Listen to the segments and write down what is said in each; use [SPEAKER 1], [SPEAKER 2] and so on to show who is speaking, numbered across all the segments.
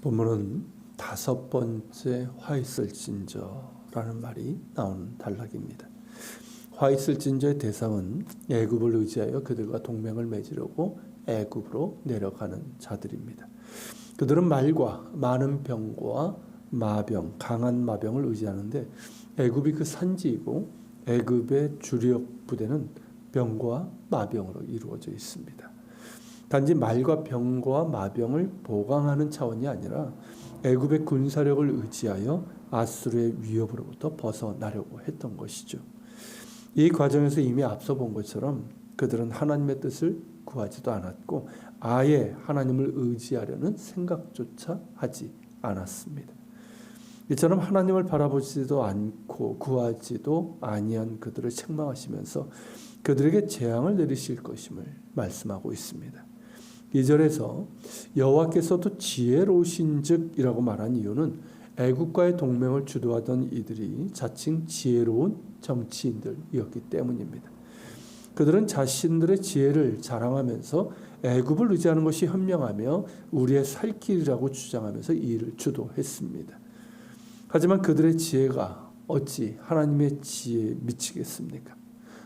[SPEAKER 1] 본문은 다섯 번째 화 있을진저라는 말이 나오는 단락입니다. 화 있을진저의 대상은 애굽을 의지하여 그들과 동맹을 맺으려고 애굽으로 내려가는 자들입니다. 그들은 말과 많은 병과 마병, 강한 마병을 의지하는데 애굽이 그 산지이고 애굽의 주력 부대는 병과 마병으로 이루어져 있습니다. 단지 말과 병과 마병을 보강하는 차원이 아니라 애굽의 군사력을 의지하여 아수르의 위협으로부터 벗어나려고 했던 것이죠. 이 과정에서 이미 앞서 본 것처럼 그들은 하나님의 뜻을 구하지도 않았고 아예 하나님을 의지하려는 생각조차 하지 않았습니다. 이처럼 하나님을 바라보지도 않고 구하지도 아니한 그들을 책망하시면서 그들에게 재앙을 내리실 것임을 말씀하고 있습니다. 2절에서 여호와께서도 지혜로우신즉이라고 말한 이유는 애국과의 동맹을 주도하던 이들이 자칭 지혜로운 정치인들이었기 때문입니다. 그들은 자신들의 지혜를 자랑하면서 애굽을 의지하는 것이 현명하며 우리의 살 길이라고 주장하면서 이 일을 주도했습니다. 하지만 그들의 지혜가 어찌 하나님의 지혜에 미치겠습니까?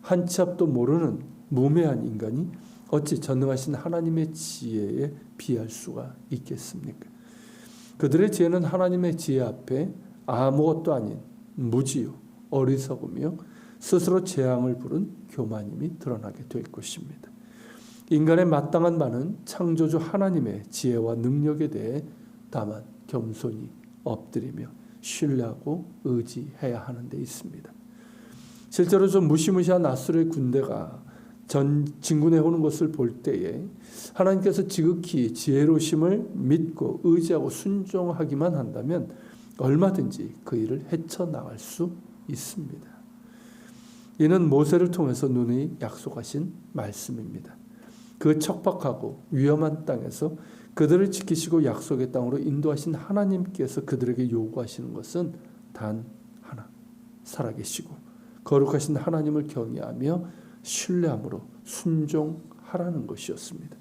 [SPEAKER 1] 한 치 앞도 모르는 무매한 인간이 어찌 전능하신 하나님의 지혜에 비할 수가 있겠습니까? 그들의 지혜는 하나님의 지혜 앞에 아무것도 아닌 무지요, 어리석으며 스스로 재앙을 부른 교만임이 드러나게 될 것입니다. 인간의 마땅한 바는 창조주 하나님의 지혜와 능력에 대해 다만 겸손히 엎드리며 신뢰하고 의지해야 하는 데 있습니다. 실제로 좀 무시무시한 아수르의 군대가 전 진군해 오는 것을 볼 때에 하나님께서 지극히 지혜로심을 믿고 의지하고 순종하기만 한다면 얼마든지 그 일을 헤쳐 나갈 수 있습니다. 이는 모세를 통해서 눈이 약속하신 말씀입니다. 그 척박하고 위험한 땅에서 그들을 지키시고 약속의 땅으로 인도하신 하나님께서 그들에게 요구하시는 것은 단 하나, 살아계시고 거룩하신 하나님을 경외하며 신뢰함으로 순종하라는 것이었습니다.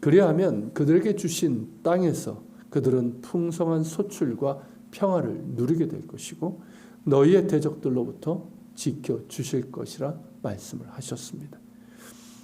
[SPEAKER 1] 그리하면 그들에게 주신 땅에서 그들은 풍성한 소출과 평화를 누리게 될 것이고 너희의 대적들로부터 지켜 주실 것이라 말씀을 하셨습니다.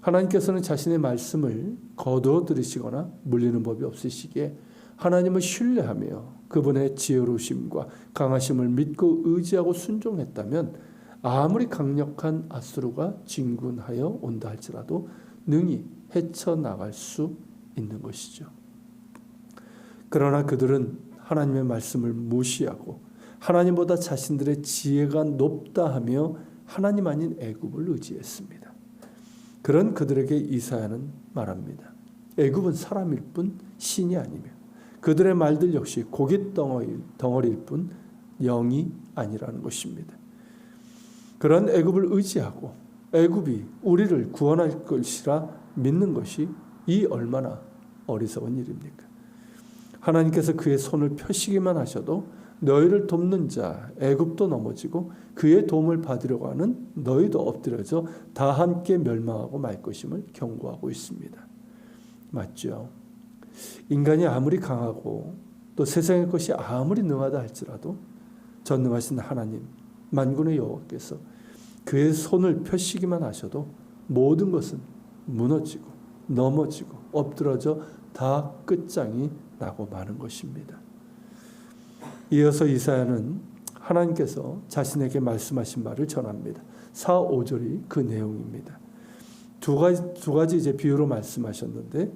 [SPEAKER 1] 하나님께서는 자신의 말씀을 거두어 들으시거나 물리는 법이 없으시기에 하나님을 신뢰하며 그분의 지혜로우심과 강하심을 믿고 의지하고 순종했다면 아무리 강력한 아수르가 진군하여 온다 할지라도 능히 헤쳐나갈 수 있는 것이죠. 그러나 그들은 하나님의 말씀을 무시하고 하나님보다 자신들의 지혜가 높다 하며 하나님 아닌 애굽을 의지했습니다. 그런 그들에게 이사야는 말합니다. 애굽은 사람일 뿐 신이 아니며 그들의 말들 역시 고깃 덩어리일 뿐 영이 아니라는 것입니다. 그런 애굽을 의지하고 애굽이 우리를 구원할 것이라 믿는 것이 이 얼마나 어리석은 일입니까? 하나님께서 그의 손을 펴시기만 하셔도 너희를 돕는 자 애굽도 넘어지고 그의 도움을 받으려고 하는 너희도 엎드려져 다 함께 멸망하고 말 것임을 경고하고 있습니다. 맞죠? 인간이 아무리 강하고 또 세상의 것이 아무리 능하다 할지라도 전능하신 하나님 만군의 여호와께서 그의 손을 펴시기만 하셔도 모든 것은 무너지고 넘어지고 엎드러져 다 끝장이 나고 마는 것입니다. 이어서 이사야는 하나님께서 자신에게 말씀하신 말을 전합니다. 4, 5절이 그 내용입니다. 두 가지, 두 가지 이제 비유로 말씀하셨는데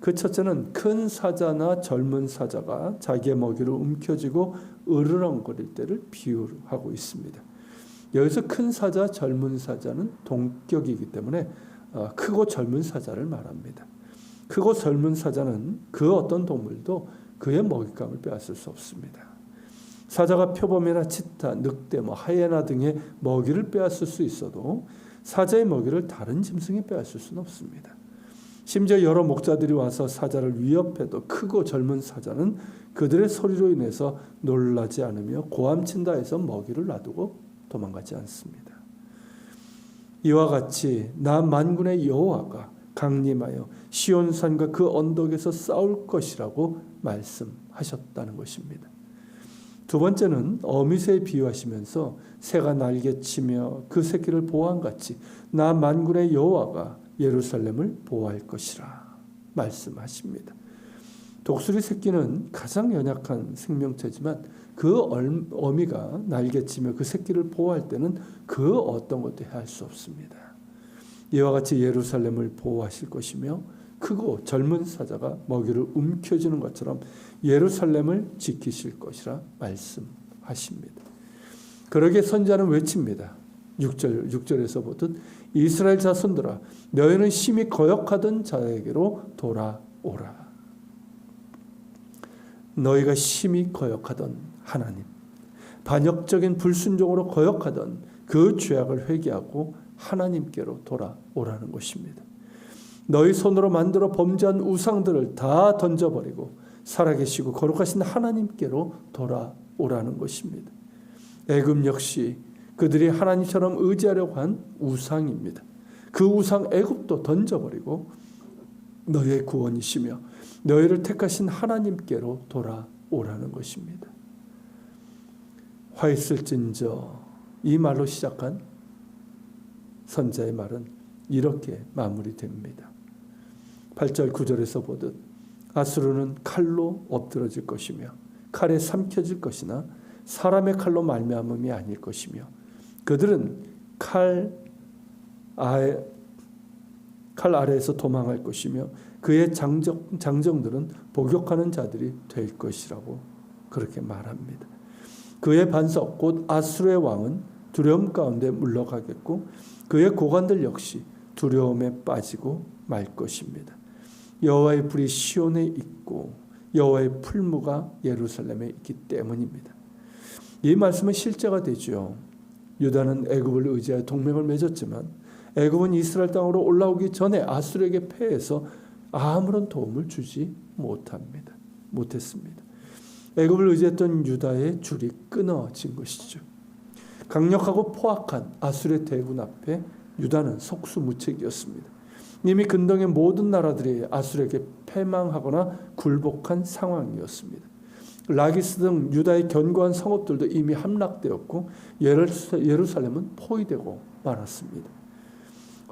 [SPEAKER 1] 그 첫째는 큰 사자나 젊은 사자가 자기의 먹이를 움켜쥐고 으르렁거릴 때를 비유하고 있습니다. 여기서 큰 사자, 젊은 사자는 동격이기 때문에 어, 크고 젊은 사자를 말합니다. 크고 젊은 사자는 그 어떤 동물도 그의 먹잇감을 빼앗을 수 없습니다. 사자가 표범이나 치타, 늑대, 뭐 하이에나 등의 먹이를 빼앗을 수 있어도 사자의 먹이를 다른 짐승이 빼앗을 수는 없습니다. 심지어 여러 목자들이 와서 사자를 위협해도 크고 젊은 사자는 그들의 소리로 인해서 놀라지 않으며 고함친다 해서 먹이를 놔두고 도망가지 않습니다. 이와 같이 나 만군의 여호와가 강림하여 시온산과 그 언덕에서 싸울 것이라고 말씀하셨다는 것입니다. 두 번째는 어미새에 비유하시면서 새가 날개치며 그 새끼를 보호한 같이 나 만군의 여호와가 예루살렘을 보호할 것이라 말씀하십니다. 독수리 새끼는 가장 연약한 생명체지만 그 어미가 날개치며 그 새끼를 보호할 때는 그 어떤 것도 할 수 없습니다. 이와 같이 예루살렘을 보호하실 것이며 크고 젊은 사자가 먹이를 움켜쥐는 것처럼 예루살렘을 지키실 것이라 말씀하십니다. 그러게 선자는 외칩니다. 6절 6절에서 보듯 이스라엘 자손들아 너희는 심히 거역하던 자에게로 돌아오라. 너희가 심히 거역하던 하나님 반역적인 불순종으로 거역하던 그 죄악을 회개하고 하나님께로 돌아오라는 것입니다. 너희 손으로 만들어 범죄한 우상들을 다 던져버리고 살아계시고 거룩하신 하나님께로 돌아오라는 것입니다. 애굽 역시 그들이 하나님처럼 의지하려고 한 우상입니다. 그 우상 애굽도 던져버리고 너희의 구원이시며 너희를 택하신 하나님께로 돌아오라는 것입니다. 화 있을진저 이 말로 시작한 선자의 말은 이렇게 마무리됩니다. 8절 9절에서 보듯 아수르는 칼로 엎드러질 것이며 칼에 삼켜질 것이나 사람의 칼로 말미암음이 아닐 것이며 그들은 칼 아래 칼 아래에서 도망할 것이며 그의 장정, 장정들은 복역하는 자들이 될 것이라고 그렇게 말합니다. 그의 반석 곧 아수르의 왕은 두려움 가운데 물러가겠고 그의 고관들 역시 두려움에 빠지고 말 것입니다. 여호와의 불이 시온에 있고 여호와의 풀무가 예루살렘에 있기 때문입니다. 이 말씀은 실제가 되죠. 유다는 애굽을 의지하여 동맹을 맺었지만 애굽은 이스라엘 땅으로 올라오기 전에 아수르에게 패해서 아무런 도움을 주지 못합니다. 못했습니다. 애굽을 의지했던 유다의 줄이 끊어진 것이죠. 강력하고 포악한 아수르의 대군 앞에 유다는 속수무책이었습니다. 이미 근동의 모든 나라들이 아수르에게 패망하거나 굴복한 상황이었습니다. 라기스 등 유다의 견고한 성읍들도 이미 함락되었고 예루살렘은 포위되고 말았습니다.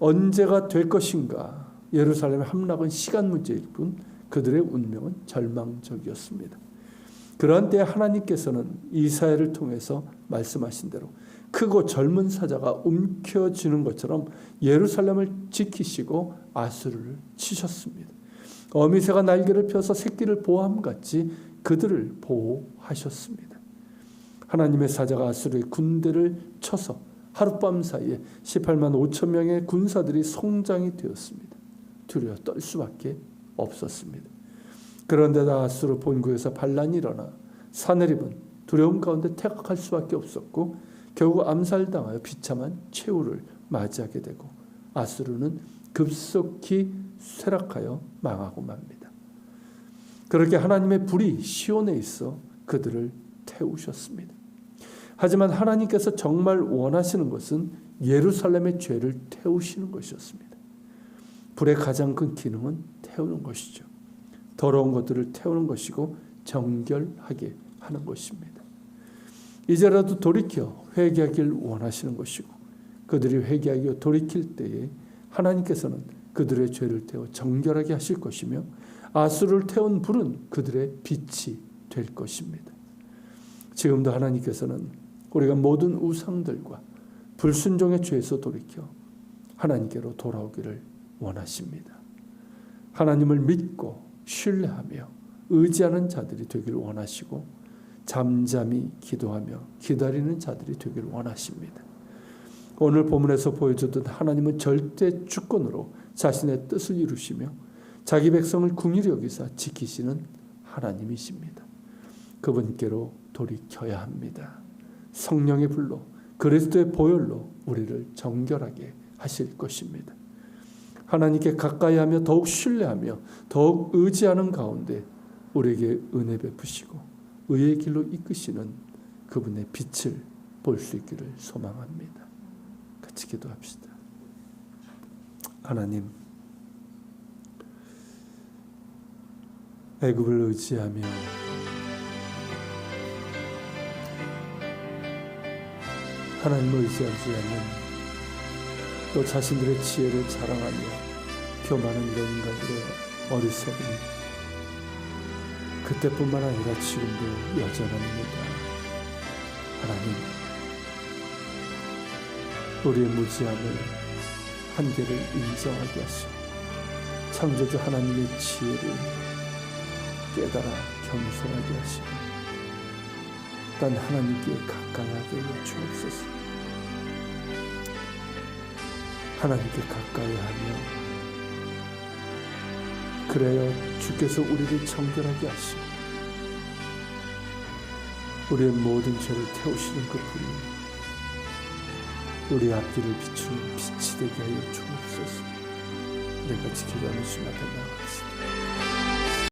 [SPEAKER 1] 언제가 될 것인가? 예루살렘의 함락은 시간 문제일 뿐 그들의 운명은 절망적이었습니다. 그런 때 하나님께서는 이사야를 통해서 말씀하신 대로 크고 젊은 사자가 움켜쥐는 것처럼 예루살렘을 지키시고 아수르를 치셨습니다. 어미새가 날개를 펴서 새끼를 보호함 같이 그들을 보호하셨습니다. 하나님의 사자가 아수르의 군대를 쳐서 하룻밤 사이에 18만 5천 명의 군사들이 성장이 되었습니다. 두려워 떨 수밖에 없었습니다. 그런데다 아수르 본국에서 반란이 일어나 사내립은 두려움 가운데 퇴각할 수밖에 없었고 결국 암살당하여 비참한 최후를 맞이하게 되고 아수르는 급속히 쇠락하여 망하고 맙니다. 그렇게 하나님의 불이 시온에 있어 그들을 태우셨습니다. 하지만 하나님께서 정말 원하시는 것은 예루살렘의 죄를 태우시는 것이었습니다. 불의 가장 큰 기능은 태우는 것이죠. 더러운 것들을 태우는 것이고 정결하게 하는 것입니다. 이제라도 돌이켜 회개하길 원하시는 것이고 그들이 회개하여 돌이킬 때에 하나님께서는 그들의 죄를 태워 정결하게 하실 것이며 아수를 태운 불은 그들의 빛이 될 것입니다. 지금도 하나님께서는 우리가 모든 우상들과 불순종의 죄에서 돌이켜 하나님께로 돌아오기를 원하십니다. 하나님을 믿고 신뢰하며 의지하는 자들이 되기를 원하시고 잠잠히 기도하며 기다리는 자들이 되기를 원하십니다. 오늘 본문에서 보여주듯 하나님은 절대 주권으로 자신의 뜻을 이루시며 자기 백성을 궁일히 여기사 지키시는 하나님이십니다. 그분께로 돌이켜야 합니다. 성령의 불로 그리스도의 보혈로 우리를 정결하게 하실 것입니다. 하나님께 가까이 하며 더욱 신뢰하며 더욱 의지하는 가운데 우리에게 은혜 베푸시고 의의 길로 이끄시는 그분의 빛을 볼 수 있기를 소망합니다. 같이 기도합시다. 하나님, 애굽을 의지하며 하나님을 의지하지 않는 또 자신들의 지혜를 자랑하며 교만한 이런 인간들의 어리석음 그때뿐만 아니라 지금도 여전합니다. 하나님. 우리의 무지함을 한계를 인정하게 하시고 창조주 하나님의 지혜를 깨달아 겸손하게 하시고 단 하나님께 가까이 하게 하여 주옵소서. 하나님께 가까이 하며 그래야 주께서 우리를 정결하게 하시고 우리의 모든 죄를 태우시는 그 불이 우리 앞길을 비추는 빛이 되게 하여 주옵소서. 내가 지키지 않은 수마다 나가